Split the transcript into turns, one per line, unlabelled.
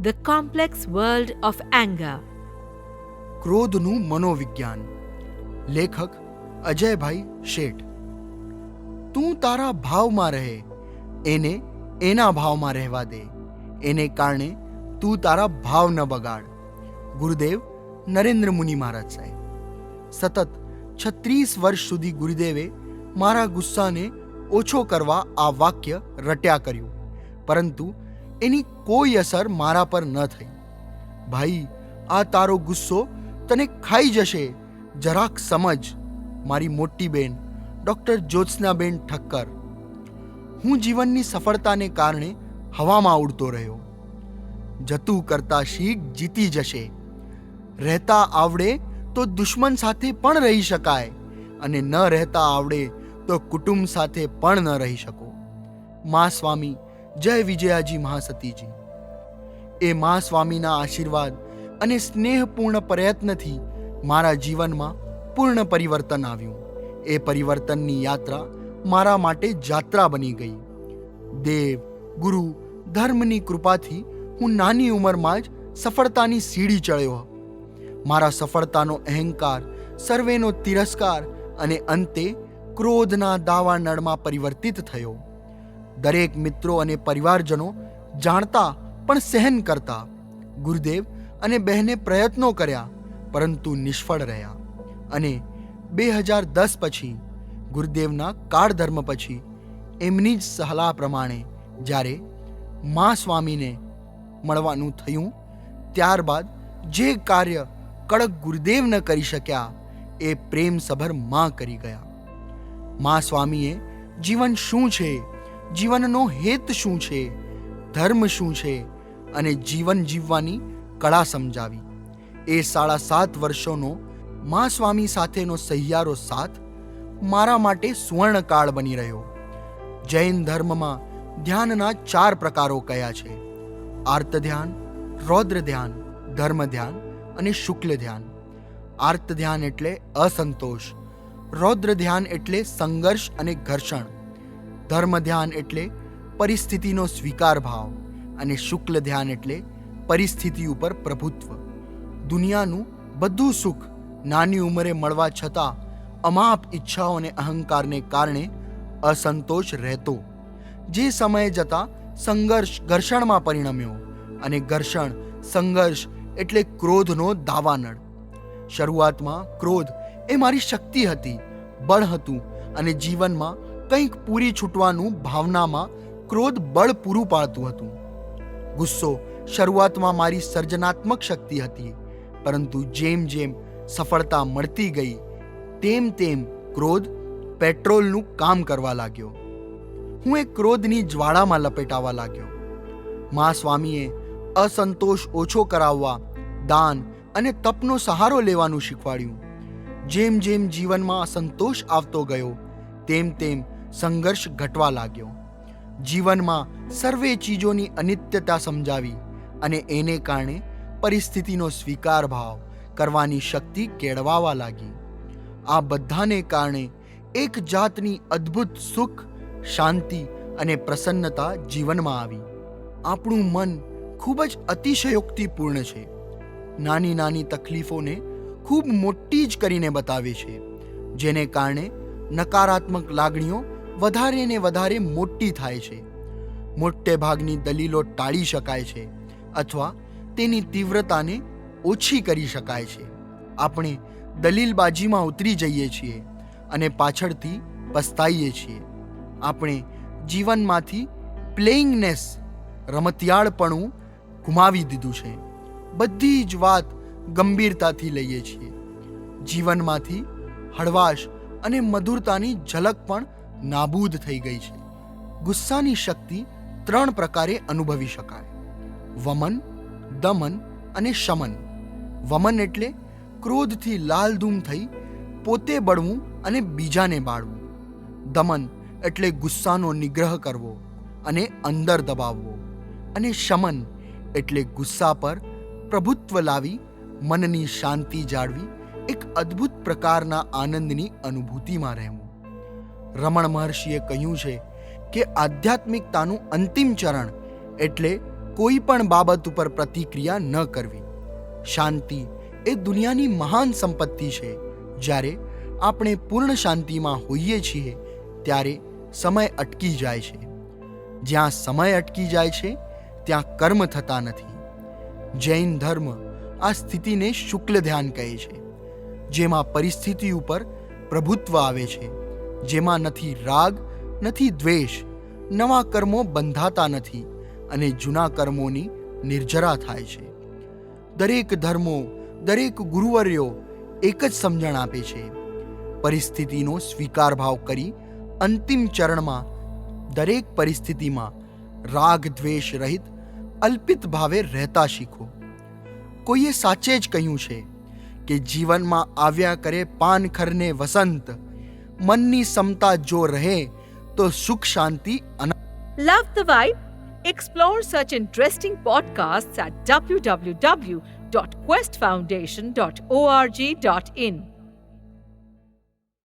The complex world of anger
ક્રોધનું મનોવિજ્ઞાન. લેખક અજયભાઈ શેઠ. તું તારા ભાવમાં રહે. એને એના ભાવમાં રહેવા દે. એને કારણે તું તારા ભાવ ન બગાડ. ગુરુદેવ નરેન્દ્ર મુનિ મહારાજ સાહેબ. સતત છત્રીસ વર્ષ સુધી ગુરુદેવે મારા ગુસ્સાને ઓછો કરવા આ વાક્ય રટ્યા કર્યું. પરંતુ એની કોઈ અસર મારા પર ન થઈ. ભાઈ, આ તારો ગુસ્સો તને ખાઈ જશે. જરાક સમજ, મારી મોટી બેન, ડૉક્ટર જ્યોત્સનાબેન ઠક્કર. હું જીવનની સફળતાને કારણે હવામાં ઉડતો રહ્યો. જતું કરતા શીખ જીતી જશે. રહેતા આવડે તો દુશ્મન સાથે પણ રહી શકાય અને ન રહેતા આવડે તો કુટુંબ સાથે પણ ન રહી શકો. મા સ્વામી જય વિજયાજી મહાસતીજી. એ મા સ્વામીના આશીર્વાદ અને સ્નેહપૂર્ણ પ્રયત્નથી મારા જીવનમાં પૂર્ણ પરિવર્તન આવ્યું. એ પરિવર્તનની યાત્રા મારા માટે જાત્રા બની ગઈ. દેવ, ગુરુ, ધર્મની કૃપાથી હું નાની ઉંમરમાં જ સફળતાની સીડી ચડ્યો. મારા સફળતાનો અહંકાર, સર્વેનો તિરસ્કાર અને અંતે ક્રોધના દાવાનળમાં પરિવર્તિત થયો. દરેક મિત્રો અને પરિવારજનો જાણતા પણ સહન કરતા. ગુરુદેવ અને બહેને પ્રયત્નો કર્યા, પરંતુ નિષ્ફળ રહ્યા. અને બે હજાર દસ પછી, ગુરુદેવના કાળધર્મ પછી, એમની જ સલાહ પ્રમાણે જ્યારે મા સ્વામીને મળવાનું થયું, ત્યારબાદ જે કાર્ય કડક ગુરુદેવ ન કરી શક્યા, એ પ્રેમસભરમાં કરી ગયા. મા સ્વામીએ જીવન શું છે જીવનનો હેત શું છે? ધર્મ શું છે? અને જીવન જીવવાની કળા સમજાવી. એ સાડા સાત વર્ષોનો મા સ્વામી સાથેનો સહિયારો સાથ મારા માટે સુવર્ણકાળ બની રહ્યો. જૈન ધર્મમાં ધ્યાનના ચાર પ્રકારો કયા છે? આર્ત ધ્યાન, રૌદ્ર ધ્યાન, ધર્મ ધ્યાન અને શુક્લ ધ્યાન. આર્ત ધ્યાન એટલે અસંતોષ, રૌદ્ર ધ્યાન એટલે સંઘર્ષ અને ઘર્ષણ. ધર્મ ધ્યાન એટલે પરિસ્થિતિનો સ્વીકાર ભાવ અને શુક્લ ધ્યાન એટલે પરિસ્થિતિ ઉપર પ્રભુત્વ. દુનિયાનું બધું સુખ નાની ઉંમરે મળવા છતાં અમાપ ઈચ્છાઓ અને અહંકારને કારણે અસંતોષ રહેતો. જે સમયે જતા સંઘર્ષ ઘર્ષણમાં પરિણમ્યો અને ઘર્ષણ, સંઘર્ષ એટલે ક્રોધનો દાવાનળ. શરૂઆતમાં ક્રોધ એ મારી શક્તિ હતી, બળ હતું અને જીવનમાં કંઈક પૂરી છૂટવાનું ભાવનામાં ક્રોધ બળ પૂરું પાડતું હતું. ગુસ્સો શરૂઆતમાં મારી સર્જનાત્મક શક્તિ હતી, પરંતુ જેમ જેમ સફળતા મળતી ગઈ, તેમ તેમ ક્રોધ પેટ્રોલનું કામ કરવા લાગ્યો. હું એ ક્રોધની જ્વાળામાં લપેટાવા લાગ્યો. મા સ્વામીએ અસંતોષ ઓછો કરાવવા, દાન અને તપનો સહારો લેવાનું શીખવાડ્યું. જેમ જેમ જીવનમાં અસંતોષ આવતો ગયો, તેમ તેમ સંઘર્ષ ઘટવા લાગ્યો. જીવનમાં સર્વે ચીજોની અનિત્યતા સમજાવી અને એને કારણે પરિસ્થિતિનો સ્વીકાર ભાવ કરવાની શક્તિ કેળવાવા લાગી. આ બધાને કારણે એક જાતની અદ્ભુત સુખ, શાંતિ અને પ્રસન્નતા જીવનમાં આવી. આપણું મન ખૂબ જ અતિશયોક્તિપૂર્ણ છે. નાની નાની તકલીફોને ખૂબ મોટી જ કરીને બતાવે છે, જેને કારણે નકારાત્મક લાગણીઓ વધારે ને વધારે મોટી થાય છે. મોટે ભાગની દલીલો ટાળી શકાય છે અથવા તેની તીવ્રતાને ઓછી કરી શકાય છે. આપણે દલીલબાજીમાં ઉતરી જઈએ છીએ અને પાછળથી પસ્તાઈએ છીએ. આપણે જીવનમાંથી પ્લેઇંગનેસ, રમતિયાળપણું ગુમાવી દીધું છે. બધી જ વાત ગંભીરતાથી લઈએ છીએ. જીવનમાંથી હળવાશ અને મધુરતાની ઝલક પણ નાબૂદ થઈ ગઈ છે. ગુસ્સાની શક્તિ ત્રણ પ્રકારે અનુભવી શકાય. વમન, દમન અને શમન. વમન એટલે ક્રોધથી લાલધૂમ થઈ પોતે બળવું અને બીજાને બાળવું. દમન એટલે ગુસ્સાનો નિગ્રહ કરવો અને અંદર દબાવવો. અને શમન એટલે ગુસ્સા પર પ્રભુત્વ લાવી, મનની શાંતિ જાળવી, એક અદ્ભુત પ્રકારના આનંદની અનુભૂતિમાં રહેવું. રમણ મહર્ષિએ કહ્યું છે કે આધ્યાત્મિકતાનું અંતિમ ચરણ એટલે કોઈ પણ બાબત ઉપર પ્રતિક્રિયા ન કરવી. શાંતિ એ દુનિયાની મહાન સંપત્તિ છે. જ્યારે આપણે પૂર્ણ શાંતિમાં હોઈએ છીએ, ત્યારે સમય અટકી જાય છે. જ્યાં સમય અટકી જાય છે, ત્યાં કર્મ થતા નથી. જૈન ધર્મ આ સ્થિતિને શુક્લ ધ્યાન કહે છે, જેમાં પરિસ્થિતિ ઉપર પ્રભુત્વ આવે છે. જેમાં નથી રાગ, નથી દ્વેષ, નવા કર્મો બંધાતા નથી અને જૂના કર્મોની નિર્જરા થાય છે. દરેક ધર્મો, દરેક ગુરુવર્યો એક જ સમજણ આપે છે. પરિસ્થિતિનો સ્વીકાર ભાવ કરી અંતિમ ચરણમાં દરેક પરિસ્થિતિમાં રાગ, દ્વેષ રહિત અલ્પિત ભાવે રહેતા શીખો. કોઈએ સાચે જ કહ્યું છે કે જીવનમાં આવ્યા કરે પાનખરને વસંત મનની સમતા જો રહે તો સુખ શાંતિ અને
Love the vibe? Explore such interesting podcasts at www.questfoundation.org.in.